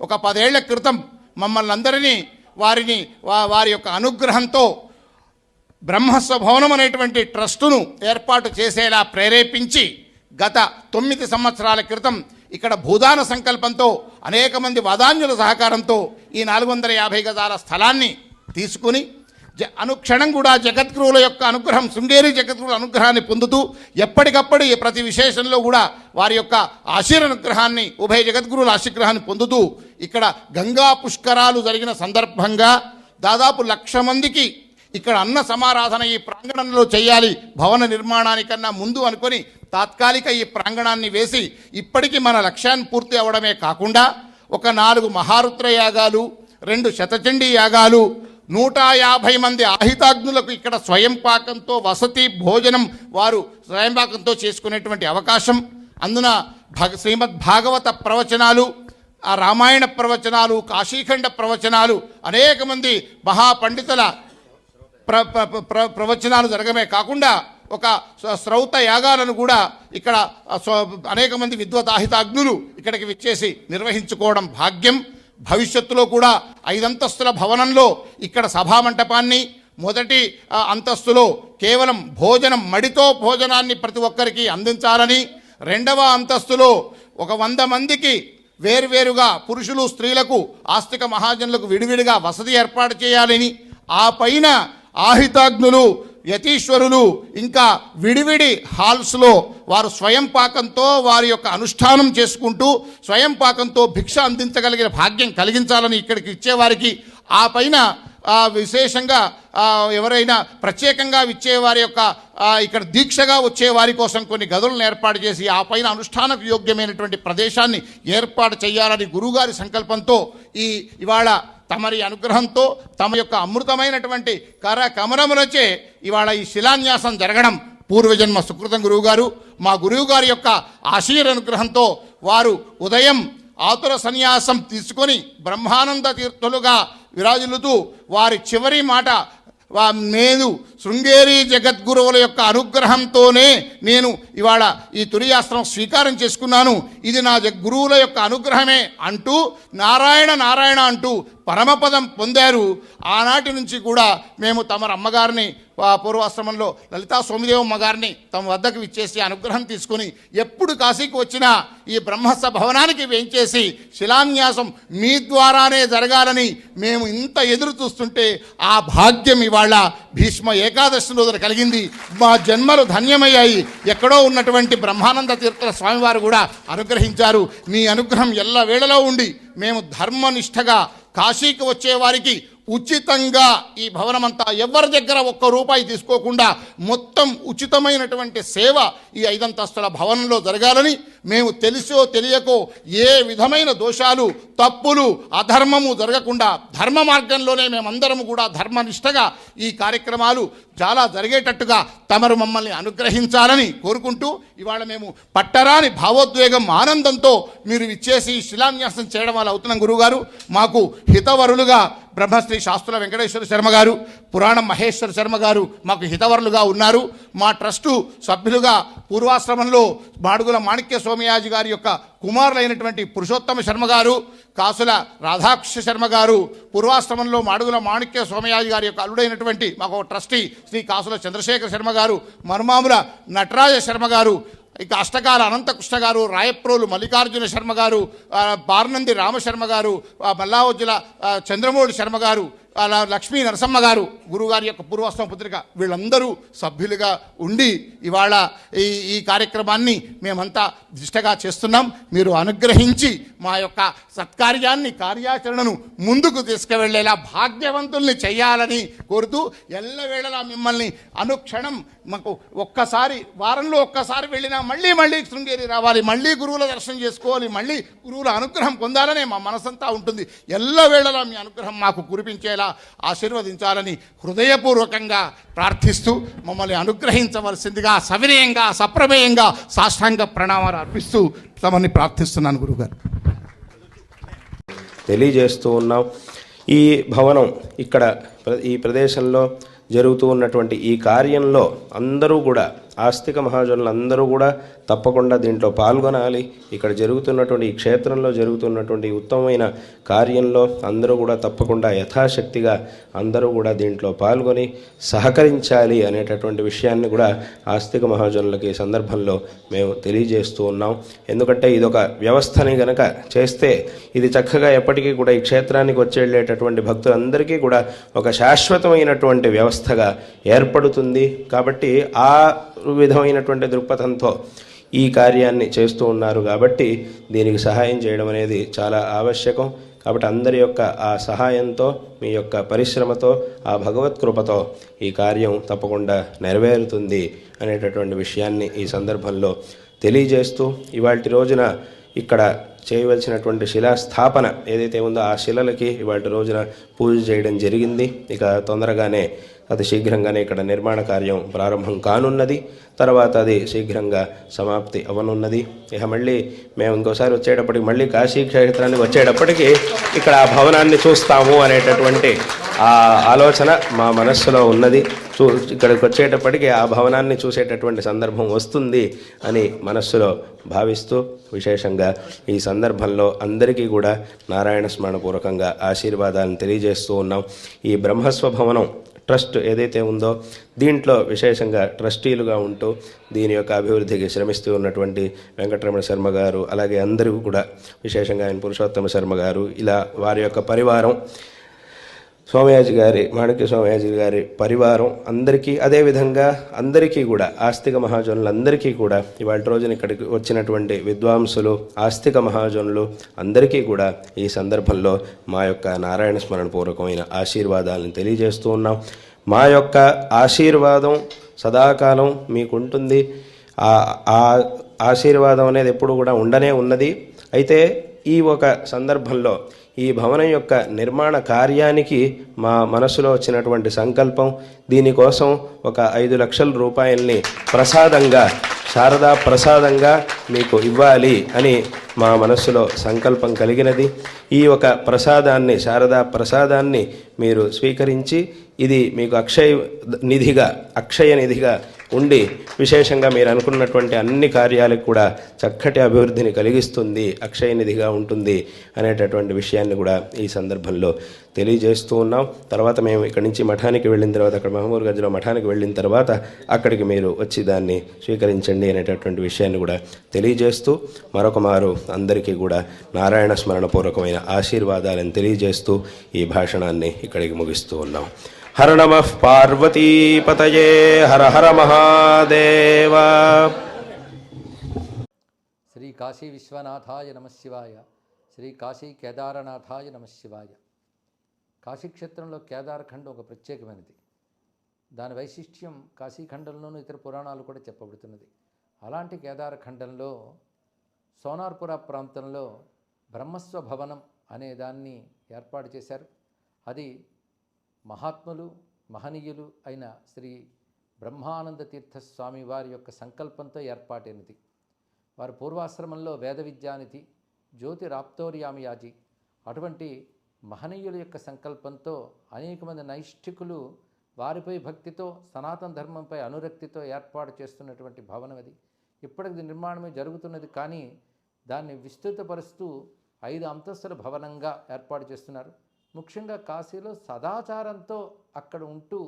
ఒక పదేళ్ళ క్రితం మమ్మల్ని అందరినీ వారిని వా- వారి యొక్క అనుగ్రహంతో బ్రహ్మస్వభవనం అనేటువంటి ట్రస్టును ఏర్పాటు చేసేలా ప్రేరేపించి గత తొమ్మిది సంవత్సరాల క్రితం ఇక్కడ భూదాన సంకల్పంతో అనేక మంది వదాన్యుల సహకారంతో ఈ నాలుగు వందల యాభై గజాల స్థలాన్ని తీసుకుని అనుక్షణం కూడా జగద్గురువుల యొక్క అనుగ్రహం శృంగేరి జగద్గురువుల అనుగ్రహాన్ని పొందుతూ ఎప్పటికప్పుడు ఈ ప్రతి విశేషంలో కూడా వారి యొక్క ఆశీర్వనుగ్రహాన్ని ఉభయ జగద్గురువుల ఆశీర్గ్రహాన్ని పొందుతూ ఇక్కడ గంగా పుష్కరాలు జరిగిన సందర్భంగా దాదాపు లక్ష మందికి ఇక్కడ అన్న సమారాధన ఈ ప్రాంగణంలో చేయాలి భవన నిర్మాణానికన్నా ముందు అనుకొని తాత్కాలిక ఈ ప్రాంగణాన్ని వేసి ఇప్పటికీ మన లక్ష్యాన్ని పూర్తి అవడమే కాకుండా ఒక నాలుగు మహారుద్ర యాగాలు రెండు శతచండీ యాగాలు నూట యాభై మంది ఆహితాగ్నులకు ఇక్కడ స్వయం పాకంతో వసతి భోజనం వారు స్వయం పాకంతో చేసుకునేటువంటి అవకాశం. అందున భగ శ్రీమద్ భాగవత ప్రవచనాలు ఆ రామాయణ ప్రవచనాలు కాశీఖండ ప్రవచనాలు అనేక మంది మహాపండితుల ప్ర ప్ర- ప్రవచనాలు జరగమే కాకుండా ఒక శ్రౌత యాగాలను కూడా ఇక్కడ అనేక మంది విద్వతాహితాగ్నులు ఇక్కడికి విచ్చేసి నిర్వహించుకోవడం భాగ్యం. భవిష్యత్తులో కూడా ఐదంతస్తుల భవనంలో ఇక్కడ సభామంటపాన్ని మొదటి అంతస్తులో కేవలం భోజనం మడితో భోజనాన్ని ప్రతి ఒక్కరికి అందించాలని రెండవ అంతస్తులో ఒక వంద మందికి వేరువేరుగా పురుషులు స్త్రీలకు ఆస్తిక మహాజనులకు విడివిడిగా వసతి ఏర్పాటు చేయాలని ఆ పైన ఆహితాగ్నులు యతీశ్వరులు ఇంకా విడివిడి హాల్స్లో వారు స్వయం పాకంతో వారి యొక్క అనుష్ఠానం చేసుకుంటూ స్వయం పాకంతో భిక్ష అందించగలిగిన భాగ్యం కలిగించాలని ఇక్కడికి ఇచ్చేవారికి ఆ పైన విశేషంగా ఎవరైనా ప్రత్యేకంగా ఇచ్చేవారి యొక్క ఇక్కడ దీక్షగా వచ్చే వారి కోసం కొన్ని గదులను ఏర్పాటు చేసి ఆ పైన అనుష్ఠానకు యోగ్యమైనటువంటి ప్రదేశాన్ని ఏర్పాటు చేయాలని గురుగారి సంకల్పంతో ఈ ఇవాళ తమరి అనుగ్రహంతో తమ యొక్క అమృతమైనటువంటి కర కమరములచే ఇవాళ ఈ శిలాన్యాసం జరగడం పూర్వజన్మ సుకృతం గురువు గారు మా గురువు గారి యొక్క ఆశీర్ అనుగ్రహంతో వారు ఉదయం ఆతుర సన్యాసం తీసుకొని బ్రహ్మానంద తీర్థులుగా విరాజులుతూ వారి చివరి మాట నేను శృంగేరి జగద్గురువుల యొక్క అనుగ్రహంతోనే నేను ఇవాళ ఈ తురియాస్త్రం స్వీకారం చేసుకున్నాను. ఇది నా గురువుల యొక్క అనుగ్రహమే అంటూ నారాయణ నారాయణ అంటూ పరమపదం పొందారు. ఆనాటి నుంచి కూడా మేము తమ అమ్మగారిని పూర్వాశ్రమంలో లలితా సోమిదేవమ్మ గారిని తమ వద్దకు ఇచ్చేసి అనుగ్రహం తీసుకుని ఎప్పుడు కాశీకి వచ్చినా ఈ బ్రహ్మస్థ భవనానికి వేయించేసి శిలాన్యాసం మీ ద్వారానే జరగాలని మేము ఇంత ఎదురు చూస్తుంటే ఆ భాగ్యం ఇవాళ భీష్మ ఏకాదశి రోజున కలిగింది. మా జన్మలు ధన్యమయ్యాయి. ఎక్కడో ఉన్నటువంటి బ్రహ్మానంద తీర్థుల స్వామివారు కూడా అనుగ్రహించారు. మీ అనుగ్రహం ఎల్ల వేళలో ఉండి మేము ధర్మనిష్టగా కాశీకి వచ్చే వారికి ఉచితంగా ఈ భవనమంతా ఎవరి దగ్గర ఒక్క రూపాయి తీసుకోకుండా మొత్తం ఉచితమైనటువంటి సేవ ఈ ఐదంతస్తుల భవనంలో జరగాలని మేము తెలిసో తెలియకో ఏ విధమైన దోషాలు తప్పులు అధర్మము జరగకుండా ధర్మ మార్గంలోనే మేమందరము కూడా ధర్మనిష్టగా ఈ కార్యక్రమాలు చాలా జరిగేటట్టుగా తమరు మమ్మల్ని అనుగ్రహించాలని కోరుకుంటూ ఇవాళ మేము పట్టరాని భావోద్వేగం ఆనందంతో మీరు ఇచ్చేసి శిలాన్యాసం చేయడం వల్ల అవుతున్నాం గురువుగారు. మాకు హితవరులుగా బ్రహ్మశ్రీ శాస్త్రుల వెంకటేశ్వర శర్మ గారు పురాణం మహేశ్వర శర్మ గారు మాకు హితవరులుగా ఉన్నారు. మా ట్రస్టు సభ్యులుగా పూర్వాశ్రమంలో మాడుగుల మాణిక్య సోమయాజి గారి యొక్క కుమారులైనటువంటి పురుషోత్తమ శర్మ గారు కాసుల రాధాకృష్ణ శర్మ గారు పూర్వాశ్రమంలో మాడుగుల మాణిక్య సోమయాజి గారి యొక్క అల్లుడైనటువంటి మాకు ట్రస్టీ శ్రీ కాసుల చంద్రశేఖర శర్మ గారు మర్మాముల నటరాజ శర్మ గారు ఇక అష్టకాల అనంతకృష్ణ గారు రాయప్రోలు మల్లికార్జున శర్మ గారు బార్నంది రామశర్మ గారు మల్లావజ్జుల చంద్రమౌళి శర్మ గారు అలా లక్ష్మీ నరసమ్మ గారు గురుగారి యొక్క పూర్వాశ్రమ పుత్రిక వీళ్ళందరూ సభ్యులుగా ఉండి ఇవాళ ఈ ఈ కార్యక్రమాన్ని మేమంతా దిష్టగా చేస్తున్నాం. మీరు అనుగ్రహించి మా యొక్క సత్కార్యాన్ని కార్యాచరణను ముందుకు తీసుకువెళ్ళేలా భాగ్యవంతుల్ని చేయాలని కోరుతూ ఎల్లవేళలా మిమ్మల్ని అనుక్షణం మాకు ఒక్కసారి వారంలో ఒక్కసారి వెళ్ళినా మళ్ళీ మళ్ళీ శృంగేరి రావాలి. మళ్ళీ గురువుల దర్శనం చేసుకోవాలి. మళ్ళీ గురువుల అనుగ్రహం పొందాలనే మా మనసంతా ఉంటుంది. ఎల్లవేళలా మీ అనుగ్రహం మాకు కురిపించేలా ఆశీర్వదించాలని హృదయపూర్వకంగా ప్రార్థిస్తూ మమ్మల్ని అనుగ్రహించవలసిందిగా సవినయంగా సప్రమేయంగా సాష్టాంగ ప్రణామాలు అర్పిస్తూ తమని ప్రార్థిస్తున్నాను గురుగారు. తెలియజేస్తూ ఉన్నాం. ఈ భవనం ఇక్కడ ప్ర- ఈ ప్రదేశంలో జరుగుతూ ఉన్నటువంటి ఈ కార్యంలో అందరూ కూడా ఆస్తిక మహాజనులు అందరూ కూడా తప్పకుండా దీంట్లో పాల్గొనాలి. ఇక్కడ జరుగుతున్నటువంటి ఈ క్షేత్రంలో జరుగుతున్నటువంటి ఉత్తమమైన కార్యంలో అందరూ కూడా తప్పకుండా యథాశక్తిగా అందరూ కూడా దీంట్లో పాల్గొని సహకరించాలి అనేటటువంటి విషయాన్ని కూడా ఆస్తిక మహాజనులకి ఈ సందర్భంలో మేము తెలియజేస్తూ ఉన్నాం. ఎందుకంటే ఇది ఒక వ్యవస్థని గనక చేస్తే ఇది చక్కగా ఎప్పటికీ కూడా ఈ క్షేత్రానికి వచ్చి వెళ్ళేటటువంటి భక్తులందరికీ కూడా ఒక శాశ్వతమైనటువంటి వ్యవస్థగా ఏర్పడుతుంది. కాబట్టి ఆ విధమైనటువంటి దృక్పథంతో ఈ కార్యాన్ని చేస్తూ ఉన్నారు కాబట్టి దీనికి సహాయం చేయడం అనేది చాలా ఆవశ్యకం. కాబట్టి అందరి యొక్క ఆ సహాయంతో మీ యొక్క పరిశ్రమతో ఆ భగవత్ కృపతో ఈ కార్యం తప్పకుండా నెరవేరుతుంది అనేటటువంటి విషయాన్ని ఈ సందర్భంలో తెలియజేస్తూ ఇవాళ రోజున ఇక్కడ చేయవలసినటువంటి శిలాస్థాపన ఏదైతే ఉందో ఆ శిలలకి ఇవాళ రోజున పూజ చేయడం జరిగింది. ఇక తొందరగానే అతి శీఘ్రంగానే ఇక్కడ నిర్మాణ కార్యం ప్రారంభం కానున్నది. తర్వాత అది శీఘ్రంగా సమాప్తి అవనున్నది. ఇక మళ్ళీ మేము ఇంకోసారి వచ్చేటప్పటికి మళ్ళీ కాశీ క్షేత్రానికి వచ్చేటప్పటికి ఇక్కడ ఆ భవనాన్ని చూస్తాము అనేటటువంటి ఆ ఆలోచన మా మనస్సులో ఉన్నది. చూ ఇక్కడికి వచ్చేటప్పటికి ఆ భవనాన్ని చూసేటటువంటి సందర్భం వస్తుంది అని మనస్సులో భావిస్తూ విశేషంగా ఈ సందర్భంలో అందరికీ కూడా నారాయణ స్మరణపూర్వకంగా ఆశీర్వాదాలను తెలియజేస్తూ ఉన్నాం. ఈ బ్రహ్మస్వ భవనం ట్రస్ట్ ఏదైతే ఉందో దీంట్లో విశేషంగా ట్రస్టీలుగా ఉంటూ దీని యొక్క అభివృద్ధికి శ్రమిస్తూ ఉన్నటువంటి వెంకటరమణ శర్మ గారు అలాగే అందరూ కూడా విశేషంగా ఆయన పురుషోత్తమ శర్మ గారు ఇలా వారి యొక్క పరివారం సోమయాజి గారి మాణిక్య సోమయాజి గారి పరివారం అందరికీ అదేవిధంగా అందరికీ కూడా ఆస్తిక మహాజనులందరికీ కూడా ఇవాళ రోజున ఇక్కడికి వచ్చినటువంటి విద్వాంసులు ఆస్తిక మహాజనులు అందరికీ కూడా ఈ సందర్భంలో మా యొక్క నారాయణ స్మరణ పూర్వకమైన ఆశీర్వాదాలను తెలియజేస్తూ ఉన్నాం. మా యొక్క ఆశీర్వాదం సదాకాలం మీకుంటుంది. ఆ ఆ ఆశీర్వాదం అనేది ఎప్పుడు కూడా ఉండనే ఉన్నది. అయితే ఈ ఒక సందర్భంలో ఈ భవనం యొక్క నిర్మాణ కార్యానికి మా మనసులో వచ్చినటువంటి సంకల్పం దీనికోసం ఒక ఐదు లక్షల రూపాయల్ని ప్రసాదంగా శారదా ప్రసాదంగా మీకు ఇవ్వాలి అని మా మనస్సులో సంకల్పం కలిగినది. ఈ ఒక ప్రసాదాన్ని శారదా ప్రసాదాన్ని మీరు స్వీకరించి ఇది మీకు అక్షయ నిధిగా అక్షయ నిధిగా ఉండి విశేషంగా మీరు అనుకున్నటువంటి అన్ని కార్యాలకు కూడా చక్కటి అభివృద్ధిని కలిగిస్తుంది అక్షయ నిధిగా ఉంటుంది అనేటటువంటి విషయాన్ని కూడా ఈ సందర్భంలో తెలియజేస్తూ ఉన్నాం. తర్వాత మేము ఇక్కడి నుంచి మఠానికి వెళ్ళిన తర్వాత అక్కడ మహమూర్ గజ్లో మఠానికి వెళ్ళిన తర్వాత అక్కడికి మీరు వచ్చి దాన్ని స్వీకరించండి అనేటటువంటి విషయాన్ని కూడా తెలియజేస్తూ మరొక మారు అందరికీ కూడా నారాయణ స్మరణపూర్వకమైన ఆశీర్వాదాలను తెలియజేస్తూ ఈ భాషణాన్ని ఇక్కడికి ముగిస్తూ ఉన్నాం. హర నమ పార్వతీపతయే హర హర మహాదేవ శ్రీ కాశీ విశ్వనాథాయ నమశివాయ శ్రీ కాశీ కేదారనాథాయ నమశివాయ కాశీక్షేత్రంలో కేదారఖండం ఒక ప్రత్యేకమైనది. దాని వైశిష్ట్యం కాశీఖండంలోనూ ఇతర పురాణాలు కూడా చెప్పబడుతున్నది. అలాంటి కేదారఖండంలో సోనార్పుర ప్రాంతంలో బ్రహ్మస్వ భవనం అనే దాన్ని ఏర్పాటు చేశారు. అది మహాత్ములు మహనీయులు అయిన శ్రీ బ్రహ్మానంద తీర్థ స్వామి వారి యొక్క సంకల్పంతో ఏర్పాటైనది వారి పూర్వాశ్రమంలో వేద విద్యానిధి జ్యోతి రాప్తోర్యామియాజీ అటువంటి మహనీయుల యొక్క సంకల్పంతో అనేక మంది నైష్ఠికులు వారిపై భక్తితో సనాతన ధర్మంపై అనురక్తితో ఏర్పాటు చేస్తున్నటువంటి భవనం అది. ఇప్పటికి నిర్మాణమే జరుగుతున్నది కానీ దాన్ని విస్తృతపరుస్తూ ఐదు అంతస్తుల భవనంగా ఏర్పాటు చేస్తున్నారు. ముఖ్యంగా కాశీలో సదాచారంతో అక్కడ ఉంటూ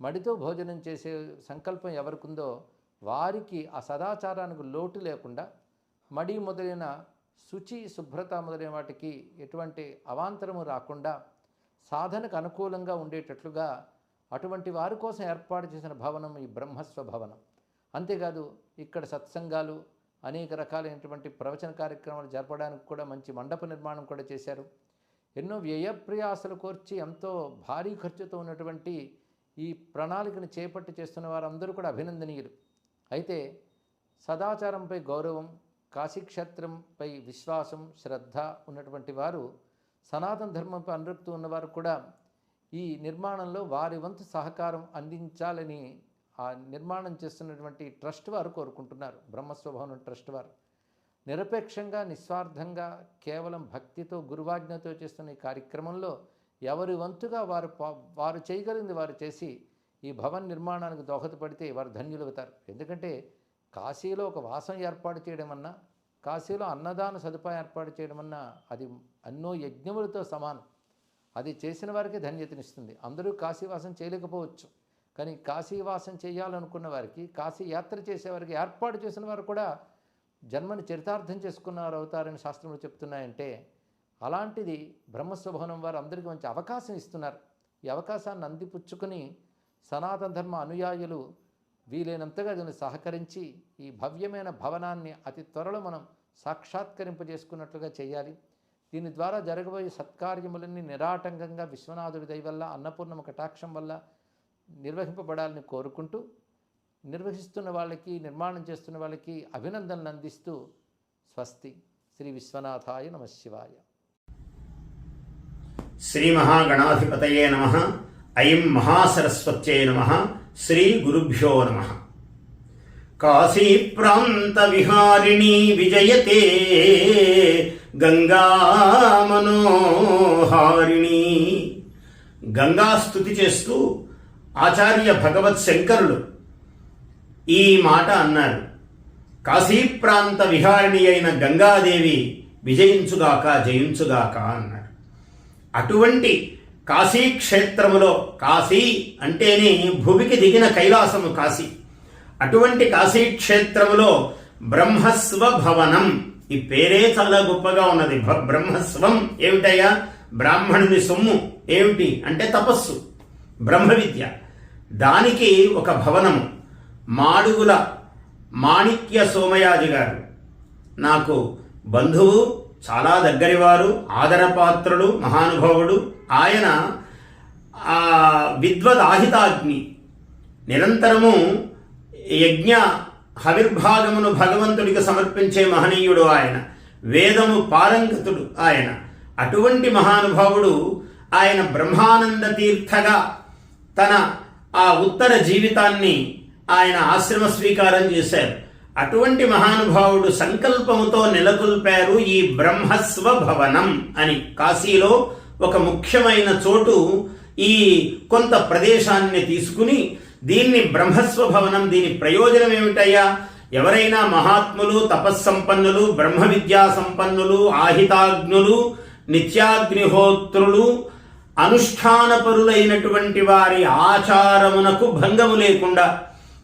మడితో భోజనం చేసే సంకల్పం ఎవరికిందో వారికి ఆ సదాచారానికి లోటు లేకుండా మడి మొదలైన శుచి శుభ్రత మొదలైన వాటికి ఎటువంటి అవాంతరము రాకుండా సాధనకు అనుకూలంగా ఉండేటట్లుగా అటువంటి వారి కోసం ఏర్పాటు చేసిన భవనం ఈ బ్రహ్మస్వ భవనం అంతేకాదు ఇక్కడ సత్సంగాలు అనేక రకాలైనటువంటి ప్రవచన కార్యక్రమాలు జరపడానికి కూడా మంచి మండప నిర్మాణం కూడా చేశారు. ఎన్నో వ్యయప్రయాసలు కోర్చి ఎంతో భారీ ఖర్చుతో ఉన్నటువంటి ఈ ప్రణాళికను చేపట్టి చేస్తున్న వారందరూ కూడా అభినందనీయులు. అయితే సదాచారంపై గౌరవం కాశీక్షేత్రంపై విశ్వాసం శ్రద్ధ ఉన్నటువంటి వారు సనాతన ధర్మంపై అనురక్తి ఉన్నవారు కూడా ఈ నిర్మాణంలో వారి వంతు సహకారం అందించాలని ఆ నిర్మాణం చేస్తున్నటువంటి ట్రస్ట్ వారు కోరుకుంటున్నారు. బ్రహ్మస్వభావం ట్రస్ట్ వారు. నిరపేక్షంగా నిస్వార్థంగా కేవలం భక్తితో గురువాజ్ఞతో చేస్తున్న ఈ కార్యక్రమంలో ఎవరి వంతుగా వారు వారు చేయగలిగింది వారు చేసి ఈ భవన్ నిర్మాణానికి దోహదపడితే వారు ధన్యులవుతారు. ఎందుకంటే కాశీలో ఒక వాసం ఏర్పాటు చేయడం అన్నా కాశీలో అన్నదాన సదుపాయం ఏర్పాటు చేయడం అన్నా అది అన్నో యజ్ఞములతో సమానం. అది చేసిన వారికి ధన్యతనిస్తుంది. అందరూ కాశీవాసం చేయలేకపోవచ్చు. కానీ కాశీవాసం చేయాలనుకున్న వారికి కాశీ యాత్ర చేసేవారికి ఏర్పాటు చేసిన వారు కూడా జన్మని చరితార్థం చేసుకున్నారు అవుతారని శాస్త్రములు చెప్తున్నాయంటే అలాంటిది బ్రహ్మస్వభవనం వారు అందరికీ మంచి అవకాశం ఇస్తున్నారు. ఈ అవకాశాన్ని అందిపుచ్చుకుని సనాతన ధర్మ అనుయాయులు వీలైనంతగా దీన్ని సహకరించి ఈ భవ్యమైన భవనాన్ని అతి త్వరలో మనం సాక్షాత్కరింపజేసుకున్నట్లుగా చేయాలి. దీని ద్వారా జరగబోయే సత్కార్యములన్నీ నిరాటంకంగా విశ్వనాథుడి దయ వల్ల అన్నపూర్ణమ కటాక్షం వల్ల నిర్వహింపబడాలని కోరుకుంటూ నిర్వహిస్తున్న వాళ్ళకి నిర్మాణం చేస్తున్న వాళ్ళకి అభినందనలు అందిస్తూ స్వస్తి. శ్రీ విశ్వనాథాయ నమ శివాయ. శ్రీ మహాగణాధిపతయే నమ. ఐం మహాసరస్వత్యై నమ. శ్రీ గురుభ్యో నమ. కాశీ ప్రాంత విహారిణి విజయతే. గంగా మనోహారిణి గంగా స్తుతి చేస్తూ ఆచార్య భగవత్ శంకరులు ఈ మాట అన్నారు కాశీ ప్రాంత విహారిణి అయిన గంగాదేవి విజయించుగాక జయించుగాక అన్నారు అటువంటి కాశీ క్షేత్రములో కాశీ అంటేనే భూమికి దిగిన కైలాసము కాశీ. అటువంటి కాశీ క్షేత్రములో బ్రహ్మస్వ భవనం ఈ పేరే చాలా గొప్పగా ఉన్నది. బ్రహ్మస్వం ఏమిటయ్యా? బ్రాహ్మణుని సొమ్ము ఏమిటి? అంటే తపస్సు బ్రహ్మ విద్య దానికి ఒక భవనము. మాడుగుల మాణిక్య సోమయాజి గారు. నాకు బంధువు చాలా దగ్గరివారు ఆదరపాత్రుడు మహానుభావుడు. ఆయన విద్వదాహితాగ్ని. నిరంతరము యజ్ఞ హవిర్భాగమును భగవంతుడికి సమర్పించే మహనీయుడు ఆయన. వేదము పారంగతుడు ఆయన. అటువంటి మహానుభావుడు ఆయన బ్రహ్మానంద తీర్థగా తన ఆ ఉత్తర జీవితాన్ని ఆయన ఆశ్రమ స్వీకారం చేశారు. అటువంటి మహానుభావుడు సంకల్పముతో నెలకొల్పారు ఈ బ్రహ్మస్వ భవనం అని. కాశీలో ఒక ముఖ్యమైన చోటు ఈ కొంత ప్రదేశాన్ని తీసుకుని దీన్ని బ్రహ్మస్వ భవనం దీని ప్రయోజనం ఏమిటయ్యా? ఎవరైనా మహాత్ములు తపస్సంపన్నులు బ్రహ్మ విద్యా సంపన్నులు ఆహితాగ్నులు నిత్యాగ్నిహోత్రులు అనుష్ఠానపరులైనటువంటి వారి ఆచారమునకు భంగము లేకుండా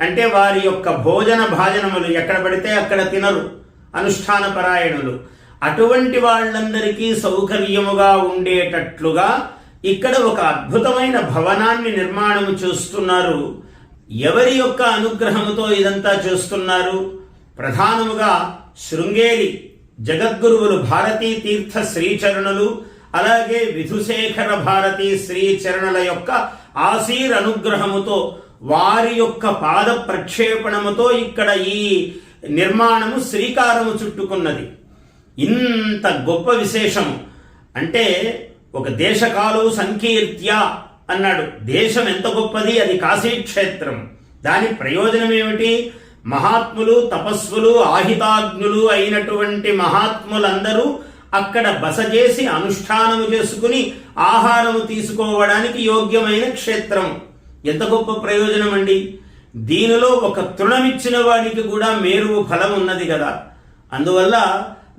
అంటే వారి యొక్క భోజన భాజనములు ఎక్కడ పడితే అక్కడ తినరు. అనుష్ఠాన పరాయణులు అటువంటి వాళ్ళందరికీ సౌకర్యముగా ఉండేటట్లుగా ఇక్కడ ఒక అద్భుతమైన భవనాన్ని నిర్మాణం చేస్తున్నారు. ఎవరి యొక్క అనుగ్రహముతో ఇదంతా చేస్తున్నారు? ప్రధానముగా శృంగేరి జగద్గురువులు భారతీ తీర్థ శ్రీచరణులు అలాగే విధుశేఖర భారతీ శ్రీచరణుల యొక్క ఆశీర్ అనుగ్రహముతో వారి యొక్క పాద ప్రక్షేపణముతో ఇక్కడ ఈ నిర్మాణము శ్రీకారము చుట్టుకున్నది. ఇంత గొప్ప విశేషము. అంటే ఒక దేశకాలు సంకీర్త్య అన్నాడు. దేశం ఎంత గొప్పది? అది కాశీక్షేత్రం. దాని ప్రయోజనం ఏమిటి మహాత్ములు తపస్సులు ఆహితాగ్నులు అయినటువంటి మహాత్ములందరూ అక్కడ బస చేసి అనుష్ఠానము చేసుకుని ఆహారము తీసుకోవడానికి యోగ్యమైన క్షేత్రం. ఎంత గొప్ప ప్రయోజనం అండి? దీనిలో ఒక తృణమిచ్చిన వాడికి కూడా మేరువు ఫలం ఉన్నది కదా. అందువల్ల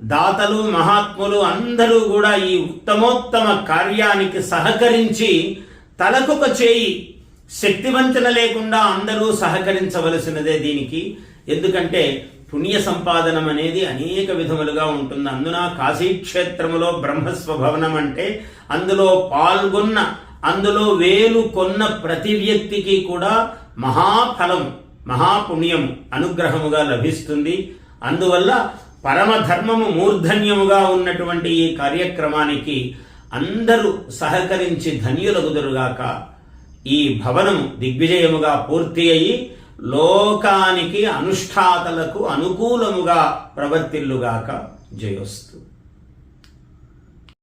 దాతలు మహాత్ములు అందరూ కూడా ఈ ఉత్తమోత్తమ కార్యానికి సహకరించి తలకొక చేయి శక్తివంతన లేకుండా అందరూ సహకరించవలసినదే దీనికి. ఎందుకంటే పుణ్య సంపాదనం అనేది అనేక విధములుగా ఉంటుంది అందున కాశీక్షేత్రములో బ్రహ్మస్వ భవనం అంటే అందులో పాల్గొన్న అందులో వేలు కొన్న ప్రతి వ్యక్తికి కూడా మహాఫలం మహాపుణ్యం అనుగ్రహముగా లభిస్తుంది. అందువల్ల పరమధర్మము మూర్ధన్యముగా ఉన్నటువంటి ఈ కార్యక్రమానికి అందరూ సహకరించి ధన్యులగుదురుగాక ఈ భవనము దిగ్విజయముగా పూర్తి అయి లోకానికి అనుష్ఠాతలకు అనుకూలముగా ప్రవర్తిల్లుగాక. జయోస్తు.